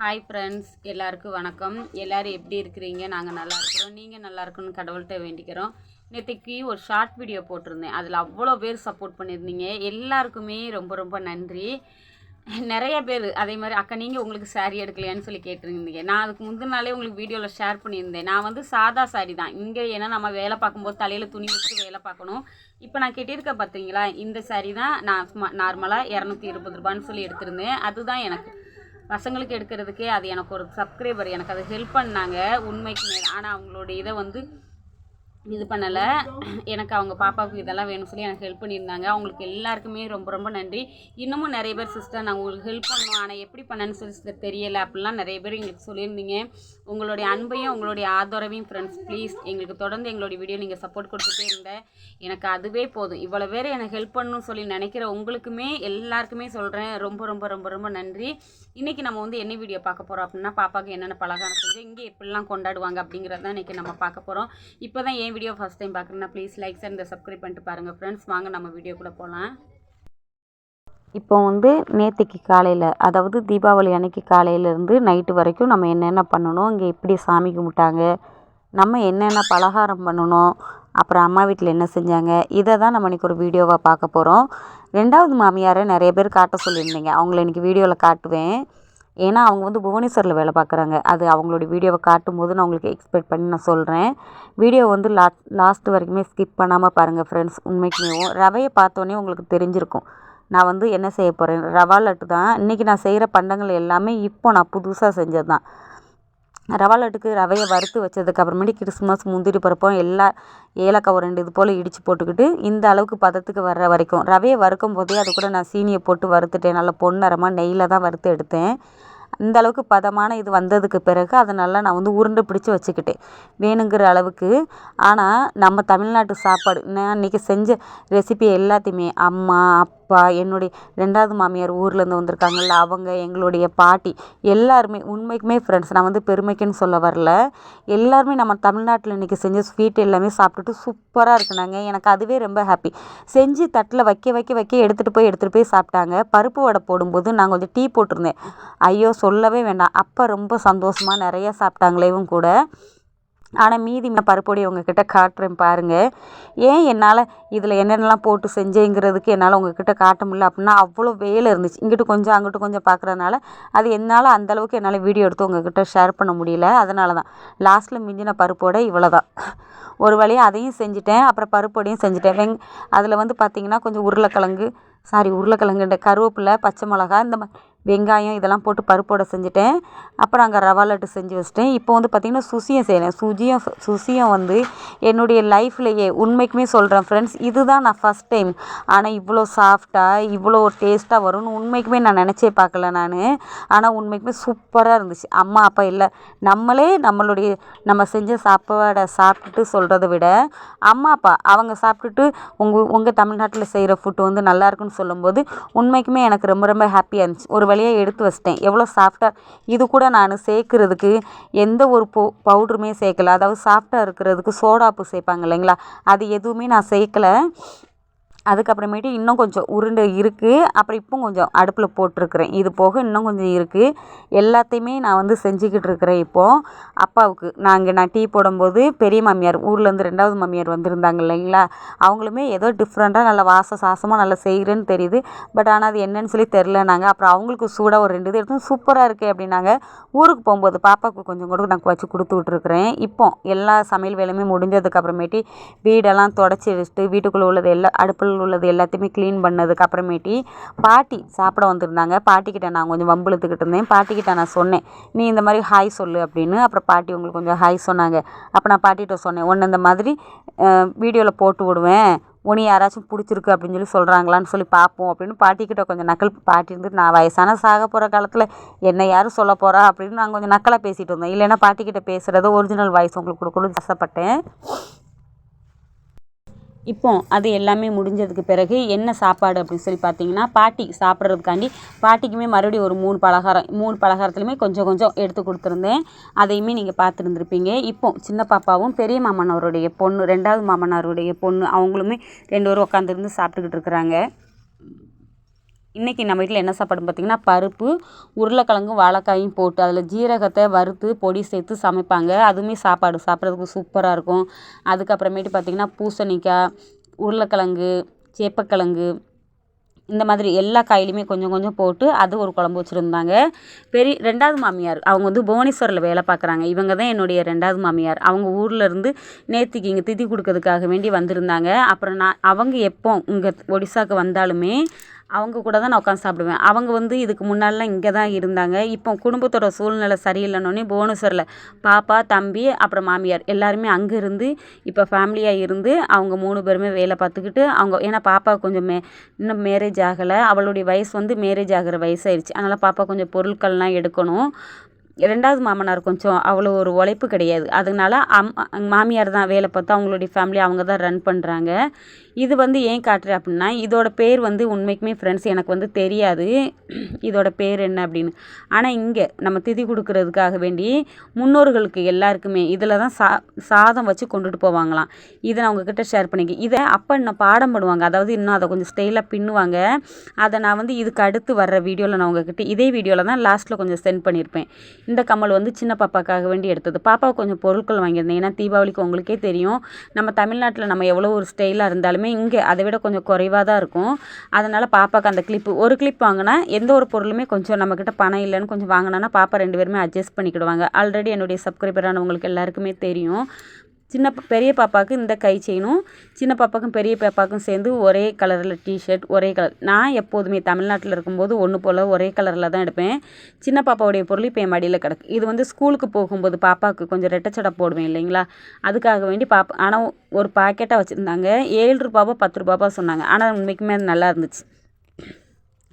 Hi friends எல்லாருக்கும் வணக்கம். எல்லோரும் எப்படி இருக்கிறீங்க? நாங்கள் நல்லா இருக்கிறோம். நீங்கள் நல்லா இருக்கணும்னு கடவுள்கிட்ட வேண்டிக்கிறோம். நேற்றுக்கு ஒரு ஷார்ட் வீடியோ போட்டிருந்தேன். அதில் அவ்வளோ பேர் சப்போர்ட் பண்ணியிருந்தீங்க. எல்லாருக்குமே ரொம்ப ரொம்ப நன்றி. நிறைய பேர் அதே மாதிரி அக்கா நீங்கள் உங்களுக்கு சாரீ எடுக்கலையான்னு சொல்லி கேட்டிருந்தீங்க. நான் அதுக்கு முந்தின நாளே உங்களுக்கு வீடியோவில் ஷேர் பண்ணியிருந்தேன். நான் வந்து சாதா சாரி தான். இங்கே ஏன்னா நம்ம வேலை பார்க்கும்போது தலையில் துணி வச்சு வேலை பார்க்கணும். இப்போ நான் கேட்டிருக்கேன் பார்த்தீங்களா இந்த சாரி தான் நான் சும்மா நார்மலாக இரநூத்தி இருபது ரூபான்னு சொல்லி எடுத்திருந்தேன். அதுதான் எனக்கு. பசங்களுக்கு எடுக்கிறதுக்கே அது எனக்கு ஒரு சப்ஸ்கிரைபர் எனக்கு அது ஹெல்ப் பண்ணாங்க உண்மைக்கு ஆனால் அவங்களோட இதை வந்து இது பண்ணலை. எனக்கு அவங்க பாப்பாவுக்கு இதெல்லாம் வேணும்னு சொல்லி எனக்கு ஹெல்ப் பண்ணியிருந்தாங்க. அவங்களுக்கு எல்லாருக்குமே ரொம்ப ரொம்ப நன்றி. இன்னமும் நிறைய பேர் சிஸ்டர் நான் உங்களுக்கு ஹெல்ப் பண்ணுவோம் ஆனால் எப்படி பண்ணேன்னு சொல்லி தெரியலை. அப்படிலாம் நிறைய பேர் எங்களுக்கு சொல்லியிருந்தீங்க. உங்களுடைய அன்பையும் உங்களுடைய ஆதரவையும் ஃப்ரெண்ட்ஸ் ப்ளீஸ் எங்களுக்கு தொடர்ந்து எங்களுடைய வீடியோ நீங்கள் சப்போர்ட் கொடுத்துட்டே இருந்த எனக்கு அதுவே போதும். இவ்வளோ பேர் எனக்கு ஹெல்ப் பண்ணணும்னு சொல்லி நினைக்கிற உங்களுக்குமே எல்லாருக்குமே சொல்கிறேன் ரொம்ப ரொம்ப ரொம்ப ரொம்ப நன்றி. இன்றைக்கி நம்ம வந்து என்ன வீடியோ பார்க்க போகிறோம் அப்படின்னா பாப்பாவுக்கு என்னென்ன பலகாரம் செஞ்சு இங்கே எப்படிலாம் கொண்டாடுவாங்க அப்படிங்கிறது தான் இன்றைக்கி நம்ம பார்க்க போகிறோம் இப்போ தான் ஏன் வீடியோ ஃபஸ்ட் டைம் பார்க்குறேன்னா ப்ளீஸ் லைக்ஸ் அண்ட் சப்ஸ்கிரைப் பண்ணிட்டு பாருங்கள் ஃப்ரெண்ட்ஸ் வாங்க நம்ம வீடியோ கூட போகலாம் இப்போ வந்து நேற்றுக்கு காலையில் அதாவது தீபாவளி அன்னைக்கு காலையிலேருந்து நைட்டு வரைக்கும் நம்ம என்னென்ன பண்ணணும் இங்கே எப்படி சாமி கும்பிட்டாங்க நம்ம என்னென்ன பலகாரம் பண்ணணும் அப்புறம் அம்மா வீட்டில் என்ன செஞ்சாங்க இதை தான் நம்ம இன்றைக்கி ஒரு வீடியோவாக பார்க்க போகிறோம் ரெண்டாவது மாமியாரை நிறைய பேர் காட்ட சொல்லியிருந்தீங்க. அவங்கள இன்றைக்கி வீடியோவில் காட்டுவேன். ஏன்னா அவங்க வந்து புவனேஸ்வரில் வேலை பார்க்குறாங்க. அது அவங்களுடைய வீடியோவை காட்டும்போது நான் உங்களுக்கு எக்ஸ்பெக்ட் பண்ணி நான் சொல்கிறேன் வீடியோ வந்து லா லாஸ்ட் வரைக்குமே ஸ்கிப் பண்ணாமல் பாருங்கள் ஃப்ரெண்ட்ஸ் உண்மைக்குமே ரவையை பார்த்தோன்னே உங்களுக்கு தெரிஞ்சிருக்கும். நான் வந்து என்ன செய்ய போகிறேன் ரவா லட்டு தான். இன்றைக்கி நான் செய்கிற பண்டங்கள் எல்லாமே இப்போ நான் புதுசாக செஞ்சது தான் ரவா லட்டுக்கு ரவையை வறுத்து வச்சதுக்கு அப்புறமேட்டு கிறிஸ்மஸ் முந்திரி பருப்பம் எல்லா ஏலக்காய் ரெண்டு இது போல் இடித்து போட்டுக்கிட்டு இந்த அளவுக்கு பதத்துக்கு வர்ற வரைக்கும். ரவையை வறுக்கும் போதே அது கூட நான் சீனியை போட்டு வறுத்துட்டேன். நல்லா பொன்னரமாக நெய்யில் தான் வறுத்து எடுத்தேன். இந்த அளவுக்கு பதமான இது வந்ததுக்கு பிறகு அதை நல்லா நான் வந்து உருண்டை பிடிச்சி வச்சுக்கிட்டேன். வேணுங்கிற அளவுக்கு. ஆனால் நம்ம தமிழ்நாட்டு சாப்பாடு நான் அன்றைக்கி செஞ்ச ரெசிபி எல்லாத்தையுமே அம்மா அப்பா என்னுடைய ரெண்டாவது மாமியார் ஊர்லேருந்து வந்திருக்காங்கல்ல அவங்க எங்களுடைய பாட்டி. எல்லாருமே உண்மைக்குமே ஃப்ரெண்ட்ஸ் நான் வந்து பெருமைக்குன்னு சொல்ல வரல. எல்லாருமே நம்ம தமிழ்நாட்டில் இன்றைக்கி செஞ்ச ஸ்வீட் எல்லாமே சாப்பிட்டுட்டு சூப்பராக இருக்குனாங்க எனக்கு அதுவே ரொம்ப ஹாப்பி செஞ்சு தட்டில் வைக்க வைக்க வைக்க எடுத்துகிட்டு போய் எடுத்துகிட்டு போய் சாப்பிட்டாங்க. பருப்பு வடை போடும்போது நான் கொஞ்சம் டீ போட்டிருந்தேன். ஐயோ சொல்லவே வேண்டாம். அப்போ ரொம்ப சந்தோஷமாக நிறையா சாப்பிட்டாங்களேவும் கூட. ஆனால் மீதி பருப்பொடி உங்ககிட்ட காட்டுறேன் பாருங்கள் ஏன் என்னால் இதில் என்னென்னலாம் போட்டு செஞ்சேங்கிறதுக்கு என்னால் உங்ககிட்ட காட்ட முடியல அப்படின்னா அவ்வளோ வேலை இருந்துச்சு. இங்கிட்டு கொஞ்சம் அங்கிட்டு கொஞ்சம் பார்க்குறதுனால அது என்னால் அந்தளவுக்கு என்னால் வீடியோ எடுத்து உங்ககிட்ட ஷேர் பண்ண முடியல. அதனால தான் லாஸ்ட்டில் மிஞ்சின பருப்போட இவ்வளோ தான் ஒரு வழியாக அதையும் செஞ்சுட்டேன் அப்புறம் பருப்பொடியும் செஞ்சுட்டேன். வெங் அதில் வந்து பார்த்திங்கன்னா கொஞ்சம் உருளைக்கிழங்கு சாரி உருளைக்கிழங்குன்ற கருவேப்பிலை பச்சை மிளகா இந்த மாதிரி வெங்காயம் இதெல்லாம் போட்டு பருப்போட செஞ்சுட்டேன். அப்புறம் அங்கே ரவா லட்டு செஞ்சு வச்சிட்டேன். இப்போ வந்து பார்த்திங்கன்னா சுசியம் செய்கிறேன் சுஜியம் சுசியம் வந்து என்னுடைய லைஃப்லையே உண்மைக்குமே சொல்கிறேன் ஃப்ரெண்ட்ஸ் இதுதான் நான் ஃபஸ்ட் டைம் ஆனால் இவ்வளோ சாஃப்டாக இவ்வளோ டேஸ்ட்டாக வரும்னு உண்மைக்குமே நான் நினச்சே பார்க்கல நான். ஆனால் உண்மைக்குமே சூப்பராக இருந்துச்சு. அம்மா அப்பா இல்லை நம்மளே நம்மளுடைய நம்ம செஞ்ச சாப்பாடை சாப்பிட்டுட்டு சொல்கிறத விட அம்மா அப்பா அவங்க சாப்பிட்டுட்டு உங்கள் உங்கள் தமிழ்நாட்டில் செய்கிற ஃபுட்டு வந்து நல்லா இருக்குன்னு சொல்லும்போது உண்மைக்குமே எனக்கு ரொம்ப ரொம்ப ஹாப்பியாக இருந்துச்சு. ஒரு வழியாக எடுத்து வச்சிட்டேன். எவ்வளோ சாஃப்டாக இது கூட நான் சேர்க்குறதுக்கு எந்த ஒரு போ பவுடருமே சேர்க்கல. அதாவது சாஃப்டாக இருக்கிறதுக்கு சோடாப்பு சேர்ப்பாங்க இல்லைங்களா? அது எதுவுமே நான் சேர்க்கல. அதுக்கப்புறமேட்டு இன்னும் கொஞ்சம் உருண்டை இருக்குது அப்புறம் இப்போ கொஞ்சம் அடுப்பில் போட்டிருக்கிறேன். இது போக இன்னும் கொஞ்சம் இருக்குது எல்லாத்தையுமே நான் வந்து செஞ்சுக்கிட்டு இருக்கிறேன் இப்போது அப்பாவுக்கு. நாங்கள் நான் டீ போடும்போது பெரிய மாமியார் ஊர்லேருந்து ரெண்டாவது மாமியார் வந்திருந்தாங்க இல்லைங்களா? அவங்களுமே ஏதோ டிஃப்ரெண்ட்டாக நல்லா வாச சாசமாக நல்லா செய்கிறேன்னு தெரியுது. பட் ஆனால் அது என்னன்னு சொல்லி தெரிலனாங்க அப்புறம் அவங்களுக்கு சூடாக ஒரு ரெண்டு இது எடுத்து சூப்பராக இருக்குது அப்படின்னாங்க. ஊருக்கு போகும்போது பாப்பாவுக்கு கொஞ்சம் கூட நான் வச்சு கொடுத்து விட்ருக்குறேன் இப்போ எல்லா சமையல் வேலையுமே முடிஞ்சதுக்கு அப்புறமேட்டி வீடெல்லாம் தொடச்சி வச்சுட்டு வீட்டுக்குள்ளே உள்ளது எல்லா அடுப்பில் உள்ளது எல்லாத்தையுமே க்ளீன் பண்ணதுக்கு அப்புறமேட்டி பாட்டி சாப்பிட வந்திருந்தாங்க. பாட்டிக்கிட்ட நான் கொஞ்சம் வம்பிழுத்துக்கிட்டு இருந்தேன். பாட்டிக்கிட்ட நான் சொன்னேன் நீ இந்த மாதிரி ஹாய் சொல்லு அப்படின்னு. அப்புறம் பாட்டி உங்களுக்கு கொஞ்சம் ஹாய் சொன்னாங்க. அப்போ நான் பாட்டிகிட்ட சொன்னேன் ஒன்று இந்த மாதிரி வீடியோவில் போட்டு விடுவேன். உனி யாராச்சும் பிடிச்சிருக்கு அப்படின்னு சொல்லி சொல்கிறாங்களான்னு சொல்லி பார்ப்போம் அப்படின்னு பாட்டிக்கிட்ட கொஞ்சம் நக்கல் பாட்டி இருந்துட்டு நான் வயசான சாக போகிற காலத்தில் என்ன யாரும் சொல்ல போகிறா அப்படின்னு நான் கொஞ்சம் நக்கலாக பேசிகிட்டு இருந்தேன். இல்லைன்னா பாட்டிக்கிட்ட பேசுகிறது ஒரிஜினல் வாய்ஸ் உங்களுக்கு கொடுக்கணும்னு ஆசைப்பட்டேன். இப்போ அது எல்லாமே முடிஞ்சதுக்கு பிறகு என்ன சாப்பாடு அப்படின்னு சொல்லி பார்த்தீங்கன்னா பாட்டி சாப்பிட்றதுக்காண்டி பாட்டிக்குமே மறுபடியும் ஒரு மூணு பலகாரம் மூணு பலகாரத்துலையுமே கொஞ்சம் கொஞ்சம் எடுத்து கொடுத்துருந்தேன். அதையுமே நீங்கள் பார்த்துருந்துருப்பீங்க. இப்போ சின்ன பாப்பாவும் பெரிய மாமனாருடைய பொண்ணு ரெண்டாவது மாமனாருடைய பொண்ணு அவங்களுமே ரெண்டு பேரும் உட்காந்துருந்து சாப்பிட்டுக்கிட்டு இருக்கிறாங்க. இன்றைக்கி நம்ம வீட்டில் என்ன சாப்பாடுன்னு பார்த்தீங்கன்னா பருப்பு உருளைக்கிழங்கும் வாழைக்காயும் போட்டு அதில் ஜீரகத்தை வறுத்து பொடி சேர்த்து சமைப்பாங்க. அதுவுமே சாப்பாடு. சாப்பிட்றதுக்கு சூப்பராக இருக்கும். அதுக்கப்புறமேட்டு பார்த்திங்கன்னா பூசணிக்காய் உருளைக்கிழங்கு சேப்பக்கிழங்கு இந்த மாதிரி எல்லா காயிலுமே கொஞ்சம் கொஞ்சம் போட்டு அது ஒரு குழம்பு வச்சுருந்தாங்க. பெரிய ரெண்டாவது மாமியார் அவங்க வந்து புவனேஸ்வரில் வேலை பார்க்குறாங்க இவங்க தான் என்னுடைய ரெண்டாவது மாமியார். அவங்க ஊரில் இருந்து இங்கே திதி கொடுக்கறதுக்காக வேண்டி வந்திருந்தாங்க. அப்புறம் நான் அவங்க எப்போ இங்கே ஒடிசாக்கு வந்தாலுமே அவங்க கூட தான் நான் உட்காந்து சாப்பிடுவேன். அவங்க வந்து இதுக்கு முன்னாடிலாம் இங்கே தான் இருந்தாங்க. இப்போ குடும்பத்தோட சூழ்நிலை சரியில்லைன்னொடனே புவனேஸ்வரில் பாப்பா தம்பி அப்புறம் மாமியார் எல்லாருமே அங்கே இருந்து இப்போ ஃபேமிலியாக இருந்து அவங்க மூணு பேருமே வேலை பார்த்துக்கிட்டு அவங்க ஏன்னா பாப்பா கொஞ்சம் மே இன்னும் மேரேஜ் ஆகலை. அவளுடைய வயசு வந்து மேரேஜ் ஆகிற வயசாயிருச்சு. அதனால் பாப்பா கொஞ்சம் பொருட்கள்லாம் எடுக்கணும். ரெண்டாவது மாமனார் கொஞ்சம் அவ்வளோ ஒரு உழைப்பு கிடையாது. அதனால அம் மாமியார் தான் வேலை பார்த்து அவங்களுடைய ஃபேமிலி அவங்க தான் ரன் பண்ணுறாங்க இது வந்து ஏன் காட்டுறேன் அப்படின்னா இதோட பேர் வந்து உண்மைக்குமே ஃப்ரெண்ட்ஸ் எனக்கு வந்து தெரியாது. இதோட பேர் என்ன அப்படின்னு. ஆனால் இங்கே நம்ம திதி கொடுக்கறதுக்காக வேண்டி முன்னோர்களுக்கு எல்லாருக்குமே இதில் தான் சா சாதம் வச்சு கொண்டுட்டு போவாங்களாம். இதை நான் உங்ககிட்ட ஷேர் பண்ணிக்க இதை அப்போ இன்னும் பாடம் பண்ணுவாங்க? அதாவது இன்னும் அதை கொஞ்சம் ஸ்டைலாக பின்னுவாங்க. அதை நான் வந்து இதுக்கு அடுத்து வர்ற வீடியோவில் நான் உங்ககிட்ட இதே வீடியோவில் தான் லாஸ்ட்டில் கொஞ்சம் சென்ட் பண்ணியிருப்பேன். இந்த கம்மல் வந்து சின்ன பாப்பாக்காக வேண்டி எடுத்தது. பாப்பா கொஞ்சம் பொருட்கள் வாங்கியிருந்தேன். ஏன்னா தீபாவளிக்கு உங்களுக்கே தெரியும். நம்ம தமிழ்நாட்டில் நம்ம எவ்வளோ ஒரு ஸ்டைலாக இருந்தாலுமே இங்கே அதை விட கொஞ்சம் குறைவாக தான் இருக்கும். அதனால் பாப்பாவுக்கு அந்த கிளிப்பு ஒரு கிளிப் வாங்கினா எந்த ஒரு பொருளுமே கொஞ்சம் நம்மக்கிட்ட பணம் இல்லைன்னு கொஞ்சம் வாங்கினோன்னா பாப்பா ரெண்டு பேருமே அட்ஜஸ்ட் பண்ணிக்கிடுவாங்க. ஆல்ரெடி என்னுடைய சப்ஸ்கிரைபரானவங்களுக்கு எல்லாருக்குமே தெரியும். சின்ன பெரிய பாப்பாவுக்கு இந்த கை செயினும் சின்ன பாப்பாக்கும் பெரிய பாப்பாக்கும் சேர்ந்து ஒரே கலரில் டிஷர்ட் ஒரே கலர் நான் எப்போதுமே தமிழ்நாட்டில் இருக்கும்போது ஒன்று போல் ஒரே கலரில் தான் எடுப்பேன். சின்ன பாப்பாவுடைய பொருள் இப்போ என் மடியில் கிடக்கு. இது வந்து ஸ்கூலுக்கு போகும்போது பாப்பாவுக்கு கொஞ்சம் ரெட்டச்சடை போடுவேன் இல்லைங்களா? அதுக்காக வேண்டி பாப்பா ஆனால் ஒரு பாக்கெட்டாக வச்சுருந்தாங்க. ஏழு ரூபாவோ பத்து ரூபாவோ சொன்னாங்க. ஆனால் உண்மைக்குமே அது நல்லா இருந்துச்சு.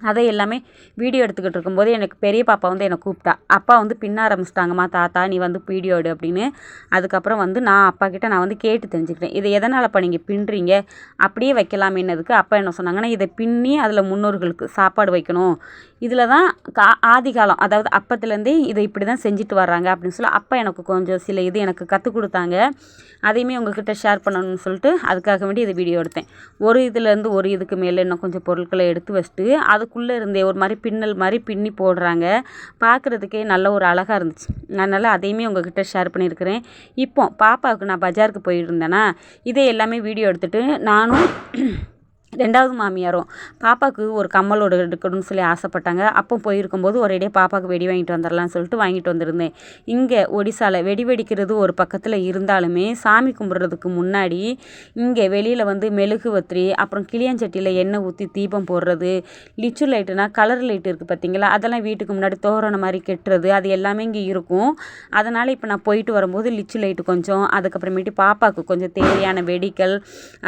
அதை எல்லாமே வீடியோ எடுத்துக்கிட்டு இருக்கும்போது எனக்கு பெரிய பாப்பா வந்து என்னை கூப்பிட்டா. அப்பா வந்து பின்ன ஆரம்பிச்சிட்டாங்கம்மா தாத்தா நீ வந்து வீடியோ எடு அப்படின்னு. அதுக்கப்புறம் வந்து நான் அப்பா கிட்ட நான் வந்து கேட்டு தெரிஞ்சுக்கிட்டேன். இதை எதனாலப்பா நீங்கள் பின்னுறீங்க? அப்படியே வைக்கலாமேன்னதுக்கு அப்பா என்ன சொன்னாங்கன்னா இதை பின்னி அதில் முன்னோர்களுக்கு சாப்பாடு வைக்கணும். இதில் தான் கா ஆதி காலம் அதாவது அப்பத்துலேருந்தே இதை இப்படி தான் செஞ்சுட்டு வர்றாங்க அப்படின்னு சொல்லி அப்பா எனக்கு கொஞ்சம் சில இது எனக்கு கற்றுக் கொடுத்தாங்க. அதையுமே உங்ககிட்ட ஷேர் பண்ணணும்னு சொல்லிட்டு அதுக்காக வேண்டி இதை வீடியோ எடுத்தேன். ஒரு இதுலேருந்து ஒரு இதுக்கு மேலே இன்னும் கொஞ்சம் பொருட்களை எடுத்து வச்சுட்டு அது அதுக்குள்ளே இருந்தே ஒரு மாதிரி பின்னல் மாதிரி பின்னி போடுறாங்க. பார்க்குறதுக்கே நல்ல ஒரு அழகாக இருந்துச்சு. அதனால் அதையுமே உங்ககிட்ட ஷேர் பண்ணியிருக்கிறேன். இப்போ பாப்பாவுக்கு நான் பஜாருக்கு போயிருந்தேனா இதே எல்லாமே வீடியோ எடுத்துகிட்டு நானும் ரெண்டாவது மாமியாரும் பாப்பாவுக்கு ஒரு கம்மலோட எடுக்கணும்னு சொல்லி ஆசைப்பட்டாங்க. அப்போ போயிருக்கும்போது ஒரேடியே பாப்பாவுக்கு வெடி வாங்கிட்டு வந்துடலாம்னு சொல்லிட்டு வாங்கிட்டு வந்திருந்தேன். இங்கே ஒடிசாவில் வெடி வெடிக்கிறது ஒரு பக்கத்தில் இருந்தாலுமே சாமி கும்பிட்றதுக்கு முன்னாடி இங்கே வெளியில் வந்து மெழுகு வத்திரி அப்புறம் கிளியாஞ்சட்டியில் எண்ணெய் ஊற்றி தீபம் போடுறது லிச்சு லைட்டுனா கலர் லைட் இருக்குது பார்த்தீங்களா அதெல்லாம் வீட்டுக்கு முன்னாடி தோரணம் மாதிரி கெட்டுறது அது எல்லாமே இங்கே இருக்கும். அதனால் இப்போ நான் போயிட்டு வரும்போது லிச்சு லைட்டு கொஞ்சம் அதுக்கப்புறமேட்டு பாப்பாவுக்கு கொஞ்சம் தேவையான வெடிகள்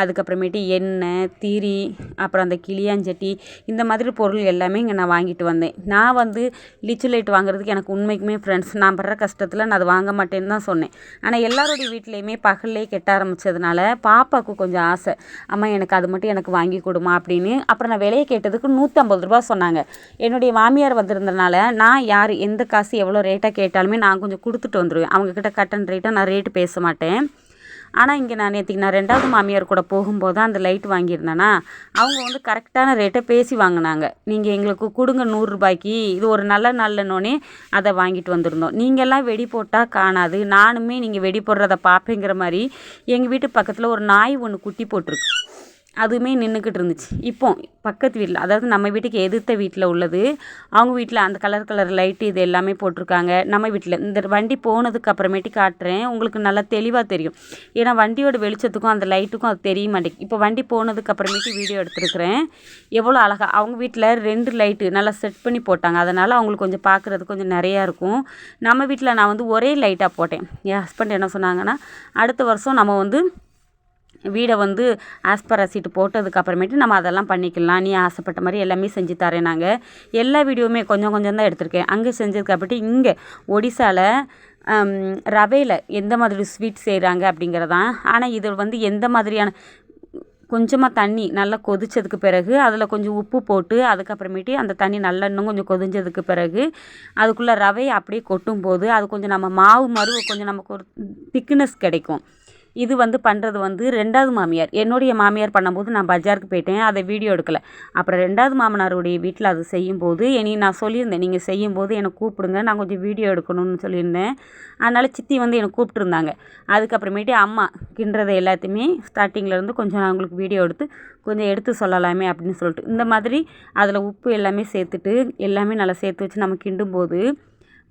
அதுக்கப்புறமேட்டு எண்ணெய் தீரி அப்புறம் அந்த கிளியாஞ்சட்டி இந்த மாதிரி பொருள் எல்லாமே இங்கே நான் வாங்கிட்டு வந்தேன். நான் வந்து லிச்சு லைட் வாங்குறதுக்கு எனக்கு உண்மைக்குமே ஃப்ரெண்ட்ஸ் நான் படுற கஷ்டத்தில் நான் அதை வாங்க மாட்டேன்னு தான் சொன்னேன். ஆனால் எல்லாருடைய வீட்லேயுமே பகல்லே கெட்ட ஆரம்பித்ததுனால பாப்பாவுக்கு கொஞ்சம் ஆசை. அம்மா எனக்கு அது மட்டும் எனக்கு வாங்கி கொடுமா அப்படின்னு. அப்புறம் நான் விலையை கேட்டதுக்கு நூற்றம்பது ரூபா சொன்னாங்க. என்னுடைய மாமியார் வந்திருந்தனால நான் யார் எந்த காசு எவ்வளோ ரேட்டாக கேட்டாலுமே நான் கொஞ்சம் கொடுத்துட்டு வந்துடுவேன் அவங்கக்கிட்ட கட்டன் ரேட்டாக நான் ரேட்டு பேச மாட்டேன். ஆனால் இங்கே நான் நேற்றுக்கு நான் ரெண்டாவது மாமியார் கூட போகும்போது அந்த லைட் வாங்கியிருந்தேன்னா அவங்க வந்து கரெக்டான ரேட்டை பேசி வாங்கினாங்க. நீங்கள் எங்களுக்கு கொடுங்க நூறுரூபாய்க்கு இது ஒரு நல்ல நல்லனோடனே அதை வாங்கிட்டு வந்திருந்தோம். நீங்கள்லாம் வெடி போட்டால் காணாது நானுமே நீங்கள் வெடி போடுறத பார்ப்பேங்கிற மாதிரி எங்கள் வீட்டு பக்கத்தில் ஒரு நாய் ஒன்று குட்டி போட்டிருக்கு. அதுவுமே நின்றுக்கிட்டு இருந்துச்சு. இப்போ பக்கத்து வீட்டில் அதாவது நம்ம வீட்டுக்கு எதிர்த்த வீட்டில் உள்ளது அவங்க வீட்டில் அந்த கலர் கலர் லைட்டு இது எல்லாமே போட்டிருக்காங்க. நம்ம வீட்டில் இந்த வண்டி போனதுக்கு அப்புறமேட்டு காட்டுறேன் உங்களுக்கு நல்லா தெளிவாக தெரியும். ஏன்னா வண்டியோட வெளிச்சத்துக்கும் அந்த லைட்டுக்கும் அது தெரிய மாட்டேங்குது. இப்போ வண்டி போனதுக்கு அப்புறமேட்டு வீடியோ எடுத்துருக்குறேன். எவ்வளோ அழகாக அவங்க வீட்டில் ரெண்டு லைட்டு நல்லா செட் பண்ணி போட்டாங்க. அதனால் அவங்களுக்கு கொஞ்சம் பார்க்குறது கொஞ்சம் நிறையா இருக்கும். நம்ம வீட்டில் நான் வந்து ஒரே லைட்டாக போட்டேன். என் ஹஸ்பண்ட் என்ன சொன்னாங்கன்னா அடுத்த வருஷம் நம்ம வந்து வீடை வந்து ஆஸ்பர் ரசீட்டு போட்டதுக்கு அப்புறமேட்டு நம்ம அதெல்லாம் பண்ணிக்கலாம். நீ ஆசைப்பட்ட மாதிரி எல்லாமே செஞ்சு தரேன் நாங்கள் எல்லா வீடியோவுமே கொஞ்சம் கொஞ்சம் தான் எடுத்திருக்கேன். அங்கே செஞ்சதுக்கு அப்புறமேட்டு இங்கே ஒடிசாவில் ரவையில் எந்த மாதிரி ஸ்வீட் செய்கிறாங்க அப்படிங்கிறதான் ஆனால் இது வந்து எந்த மாதிரியான கொஞ்சமாக தண்ணி நல்லா கொதித்ததுக்கு பிறகு அதில் கொஞ்சம் உப்பு போட்டு அதுக்கப்புறமேட்டு அந்த தண்ணி நல்லா இன்னும் கொஞ்சம் கொதிஞ்சதுக்கு பிறகு அதுக்குள்ளே ரவையை அப்படியே கொட்டும் போது அது கொஞ்சம் நம்ம மாவு மருவு கொஞ்சம் நமக்கு ஒரு திக்னஸ் கிடைக்கும். இது வந்து பண்ணுறது வந்து ரெண்டாவது மாமியார். என்னுடைய மாமியார் பண்ணும்போது நான் பஜாருக்கு போயிட்டேன். அதை வீடியோ எடுக்கலை. அப்புறம் ரெண்டாவது மாமனாருடைய வீட்டில் அது செய்யும்போது இனி நான் சொல்லியிருந்தேன் நீங்கள் செய்யும்போது எனக்கு கூப்பிடுங்க. நான் கொஞ்சம் வீடியோ எடுக்கணும்னு சொல்லியிருந்தேன். அதனால் சித்தி வந்து எனக்கு கூப்பிட்ருந்தாங்க அதுக்கப்புறமேட்டு அம்மா கிண்டுறதை எல்லாத்தையுமே ஸ்டார்டிங்லேருந்து கொஞ்சம் நான் உங்களுக்கு வீடியோ எடுத்து கொஞ்சம் எடுத்து சொல்லலாமே அப்படின்னு சொல்லிட்டு. இந்த மாதிரி அதில் உப்பு எல்லாமே சேர்த்துட்டு எல்லாமே நல்லா சேர்த்து வச்சு நம்ம கிண்டும்போது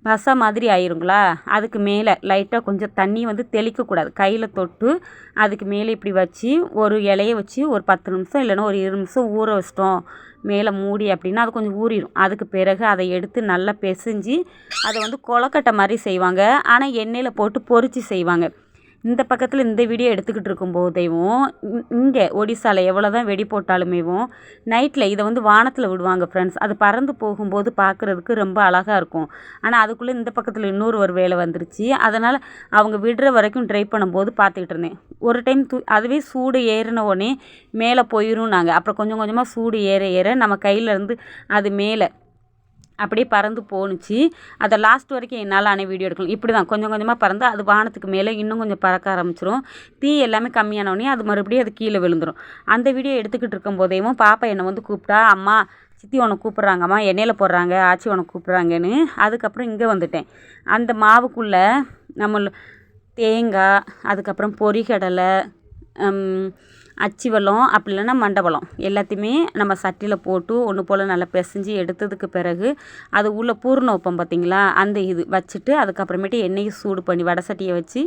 பசை மாதிரி ஆயிருங்களா? அதுக்கு மேலே லைட்டாக கொஞ்சம் தண்ணி வந்து தெளிக்கக்கூடாது. கையில் தொட்டு அதுக்கு மேலே இப்படி வச்சு ஒரு இலைய வச்சு ஒரு பத்து நிமிஷம் இல்லைன்னா ஒரு இரு நிமிஷம் ஊற வச்சிட்டோம். மேலே மூடி அப்படின்னா அது கொஞ்சம் ஊறிடும் அதுக்கு பிறகு அதை எடுத்து நல்லா பிசைஞ்சு அதை வந்து கொலக்கட்டை மாதிரி செய்வாங்க. ஆனால் எண்ணெயில் போட்டு பொறிச்சு செய்வாங்க. இந்த பக்கத்தில் இந்த வீடியோ எடுத்துக்கிட்டு இருக்கும்போதேவும் இங்கே ஒடிசாவில் எவ்வளோ தான் வெடி போட்டாலுமேவும் நைட்டில் இதை வந்து வானத்தில் விடுவாங்க ஃப்ரெண்ட்ஸ் அது பறந்து போகும்போது பார்க்குறதுக்கு ரொம்ப அழகாக இருக்கும். ஆனால் அதுக்குள்ளே இந்த பக்கத்தில் இன்னொரு ஒரு வேலை வந்துருச்சு. அதனால் அவங்க விடுற வரைக்கும் ட்ரை பண்ணும்போது பார்த்துக்கிட்டு இருந்தேன். ஒரு டைம் தூ அதுவே சூடு ஏறின உடனே மேலே போயிடும் நாங்கள் அப்புறம் கொஞ்சம் கொஞ்சமாக சூடு ஏற ஏற நம்ம கையிலேருந்து அது மேலே அப்படியே பறந்து போணுச்சு. அதை லாஸ்ட் வரைக்கும் என்னால் ஆனால் வீடியோ எடுக்கணும் இப்படி தான் கொஞ்சம் கொஞ்சமாக பறந்து அது வானத்துக்கு மேலே இன்னும் கொஞ்சம் பறக்க ஆரம்பிச்சிரும். தீ எல்லாமே கம்மியானோடனே அது மறுபடியும் அது கீழே விழுந்துடும் அந்த வீடியோ எடுத்துக்கிட்டு இருக்கும் போதேவும் பாப்பா என்னை வந்து கூப்பிட்டா அம்மா சித்தி உனக்கு கூப்பிட்றாங்கம்மா எண்ணெயில் போடுறாங்க ஆச்சி உனக்கு கூப்பிட்றாங்கன்னு. அதுக்கப்புறம் இங்கே வந்துட்டேன். அந்த மாவுக்குள்ளே நம்ம தேங்காய் அதுக்கப்புறம் பொரிகடலை அச்சி வளம் அப்படி இல்லைன்னா மண்டபலம் எல்லாத்தையுமே நம்ம சட்டியில் போட்டு ஒன்று போல் நல்லா பிசைஞ்சு எடுத்ததுக்கு பிறகு அது உள்ளே பூர்ண வைப்போம் பார்த்தீங்களா? அந்த இது வச்சுட்டு அதுக்கப்புறமேட்டு எண்ணெயை சூடு பண்ணி வடை சட்டியை வச்சு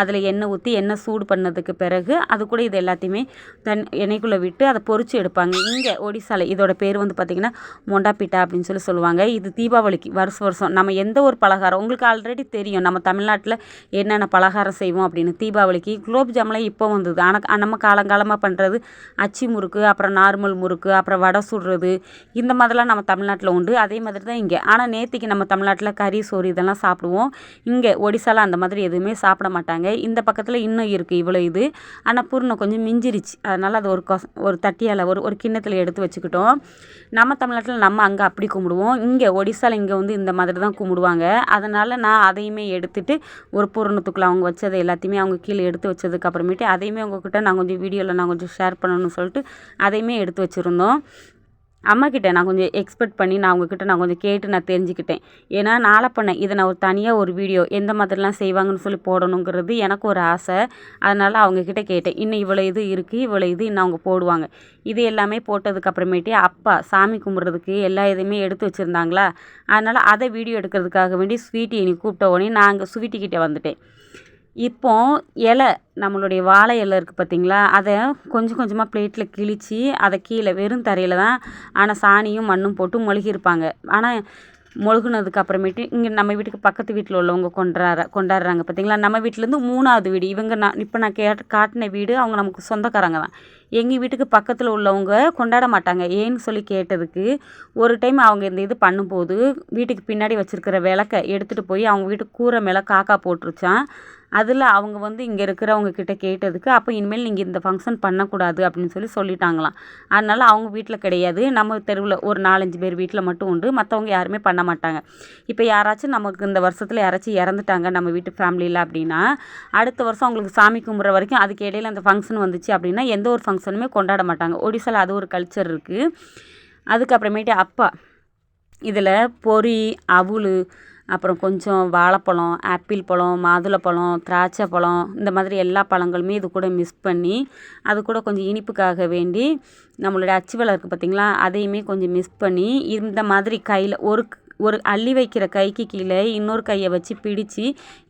அதில் எண்ணெய் ஊற்றி எண்ணெய் சூடு பண்ணதுக்கு பிறகு அது கூட இது எல்லாத்தையுமே தன் எண்ணெய்க்குள்ளே விட்டு அதை பொறிச்சு எடுப்பாங்க. இங்கே ஒடிசாலை இதோட பேர் வந்து பார்த்திங்கன்னா மொண்டாப்பிட்டா அப்படின்னு சொல்லி சொல்லுவாங்க. இது தீபாவளிக்கு வருஷம் வருஷம். நம்ம எந்த ஒரு பலகாரம் உங்களுக்கு ஆல்ரெடி தெரியும். நம்ம தமிழ்நாட்டில் என்னென்ன பலகாரம் செய்வோம் அப்படின்னு. தீபாவளிக்கு குலோப் ஜாம்லாம் இப்போ வந்தது. ஆனால் நம்ம காலங்காலம் காலமாக பண்ணுறது அச்சி முறுக்கு அப்புறம் நார்மல் முறுக்கு அப்புறம் வடை சுடுறது இந்த மாதிரிலாம் நம்ம தமிழ்நாட்டில் உண்டு. அதே மாதிரி தான் இங்கே. ஆனால் நேற்றுக்கு நம்ம தமிழ்நாட்டில் கறி சோறு இதெல்லாம் சாப்பிடுவோம். இங்கே ஒடிசாலாம் அந்த மாதிரி எதுவுமே சாப்பிட மாட்டாங்க. இந்த பக்கத்தில் இன்னும் இருக்குது இவ்வளோ இது. ஆனால் பூர்ணம் கொஞ்சம் மிஞ்சிருச்சு. அதனால் அது ஒரு கொச ஒரு தட்டியால் ஒரு ஒரு கிண்ணத்தில் எடுத்து வச்சுக்கிட்டோம். நம்ம தமிழ்நாட்டில் நம்ம அங்கே அப்படி கும்பிடுவோம். இங்கே ஒடிசாவில் இங்கே வந்து இந்த மாதிரி தான் கும்பிடுவாங்க. அதனால் நான் அதையுமே எடுத்துகிட்டு ஒரு பூரணத்துக்குள்ளே அவங்க வச்சதை எல்லாத்தையுமே அவங்க கீழே எடுத்து வச்சதுக்கு அப்புறமேட்டு அதையுமே உங்ககிட்ட நான் கொஞ்சம் வீடியோவில் நான் கொஞ்சம் ஷேர் பண்ணணும்னு சொல்லிட்டு அதையுமே எடுத்து வச்சுருந்தோம். அம்மாக்கிட்ட நான் கொஞ்சம் எக்ஸ்பெக்ட் பண்ணி நான் அவங்கக்கிட்ட நான் கொஞ்சம் கேட்டு நான் தெரிஞ்சுக்கிட்டேன். ஏன்னா நாளை பண்ணேன் இதை நான் ஒரு தனியாக ஒரு வீடியோ எந்த மாதிரிலாம் செய்வாங்கன்னு சொல்லி போடணுங்கிறது எனக்கு ஒரு ஆசை. அதனால் அவங்கக்கிட்ட கேட்டேன். இன்னும் இவ்வளோ இது இருக்குது இவ்வளோ இது இன்னும் அவங்க போடுவாங்க. இது எல்லாமே போட்டதுக்கப்புறமேட்டு அப்பா சாமி கும்பிட்றதுக்கு எல்லா இதையுமே எடுத்து வச்சுருந்தாங்களா? அதனால் அதை வீடியோ எடுக்கிறதுக்காக வேண்டி ஸ்வீட்டி என்னை கூப்பிட்ட உடனே நான் அங்கே ஸ்வீட்டிக்கிட்டே வந்துட்டேன். இப்போ இலை நம்மளுடைய வாழை இலை இருக்குது பார்த்தீங்களா? அதை கொஞ்சம் கொஞ்சமாக பிளேட்டில் கிழித்து அதை கீழே வெறும் தரையில் தான் ஆனால் சாணியும் மண்ணும் போட்டு மொழுகியிருப்பாங்க. ஆனால் மொழுகுனதுக்கு அப்புறமேட்டு இங்கே நம்ம வீட்டுக்கு பக்கத்து வீட்டில் உள்ளவங்க கொண்டாடுற கொண்டாடுறாங்க பார்த்தீங்களா? நம்ம வீட்டிலேருந்து மூணாவது வீடு. இவங்க நான் இப்போ நான் கேட் காட்டின வீடு அவங்க நமக்கு சொந்தக்காரங்க தான். எங்கள் வீட்டுக்கு பக்கத்தில் உள்ளவங்க கொண்டாட மாட்டாங்க. ஏன்னு சொல்லி கேட்டதுக்கு ஒரு டைம் அவங்க இந்த இது பண்ணும்போது வீட்டுக்கு பின்னாடி வச்சுருக்கிற விளக்க எடுத்துகிட்டு போய் அவங்க வீட்டு கூரை மேலே காக்கா போட்டுருச்சான். அதில் அவங்க வந்து இங்கே இருக்கிறவங்க கிட்ட கேட்டதுக்கு அப்போ இனிமேல் நீங்கள் இந்த ஃபங்க்ஷன் பண்ணக்கூடாது அப்படின்னு சொல்லி சொல்லிட்டாங்களாம். அதனால் அவங்க வீட்டில் கிடையாது. நம்ம தெருவில் ஒரு நாலஞ்சு பேர் வீட்டில் மட்டும் உண்டு. மற்றவங்க யாருமே பண்ண மாட்டாங்க. இப்போ யாராச்சும் நமக்கு இந்த வருஷத்தில் யாராச்சும் இறந்துட்டாங்க நம்ம வீட்டு ஃபேமிலியில் அப்படின்னா அடுத்த வருஷம் அவங்களுக்கு சாமி கும்பிட்ற வரைக்கும் அதுக்கு இடையில அந்த ஃபங்க்ஷன் வந்துச்சு அப்படின்னா எந்த ஒரு ஃபங்க்ஷனுமே கொண்டாட மாட்டாங்க. ஒடிசாவில் அது ஒரு கல்ச்சர் இருக்குது அதுக்கப்புறமேட்டு அப்பா. இதில் பொறி அவுள் அப்புறம் கொஞ்சம் வாழைப்பழம் ஆப்பிள் பழம் மாதுளப்பழம் திராட்சை பழம் இந்த மாதிரி எல்லா பழங்களுமே இது கூட மிஸ் பண்ணி அது கூட கொஞ்சம் இனிப்புக்காக வேண்டி நம்மளுடைய அச்சு வெல்லம் இருக்குது பார்த்திங்களா அதையுமே கொஞ்சம் மிஸ் பண்ணி இந்த மாதிரி கையில் ஒரு ஒரு அள்ளி வைக்கிற கைக்கு கீழே இன்னொரு கையை வச்சு பிடிச்சு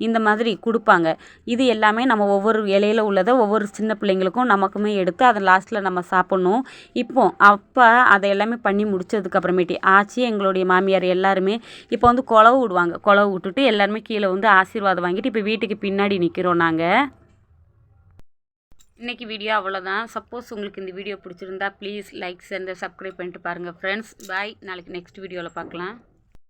இந்த மாதிரி கொடுப்பாங்க. இது எல்லாமே நம்ம ஒவ்வொரு இலையில உள்ளதை ஒவ்வொரு சின்ன பிள்ளைங்களுக்கும் நமக்குமே எடுத்து அதை லாஸ்ட்டில் நம்ம சாப்பிட்ணும். இப்போ அப்போ அதை எல்லாமே பண்ணி முடிச்சதுக்கப்புறமேட்டி ஆச்சு ஆச்சி எங்களுடைய மாமியார் எல்லாருமே இப்போ வந்து குழவு விடுவாங்க. குழவு விட்டுட்டு எல்லாருமே கீழே வந்து ஆசீர்வாதம் வாங்கிட்டு இப்போ வீட்டுக்கு பின்னாடி நிற்கிறோம் நாங்கள் இன்றைக்கி வீடியோ அவ்வளோதான் சப்போஸ் உங்களுக்கு இந்த வீடியோ பிடிச்சிருந்தா ப்ளீஸ் லைக் அண்ட் சப்ஸ்கிரைப் பண்ணிட்டு பாருங்கள் ஃப்ரெண்ட்ஸ் பாய் நாளைக்கு நெக்ஸ்ட் வீடியோவில் பார்க்கலாம்.